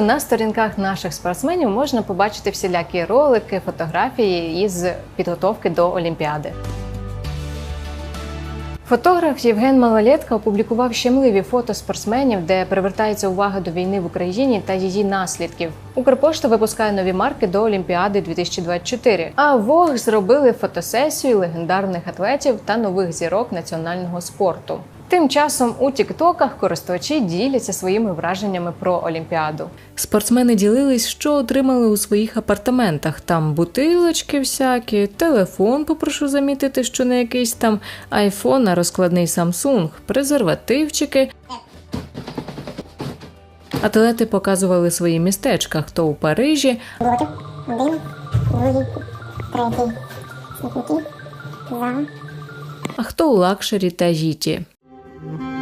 На сторінках наших спортсменів можна побачити всілякі ролики, фотографії із підготовки до Олімпіади. Фотограф Євген Малолетка опублікував щемливі фото спортсменів, де привертається увага до війни в Україні та її наслідків. Укрпошта випускає нові марки до Олімпіади 2024. А Вог зробили фотосесію легендарних атлетів та нових зірок національного спорту. Тим часом у Тіктоках користувачі діляться своїми враженнями про Олімпіаду. Спортсмени ділились, що отримали у своїх апартаментах. Там бутилочки всякі, телефон, попрошу замітити, що не якийсь там айфон, а розкладний Samsung, презервативчики. Атлети показували свої містечка, хто у Парижі, Блоки. Один, другий, третій. Смітники. А хто у лакшері та жіті. Thank you.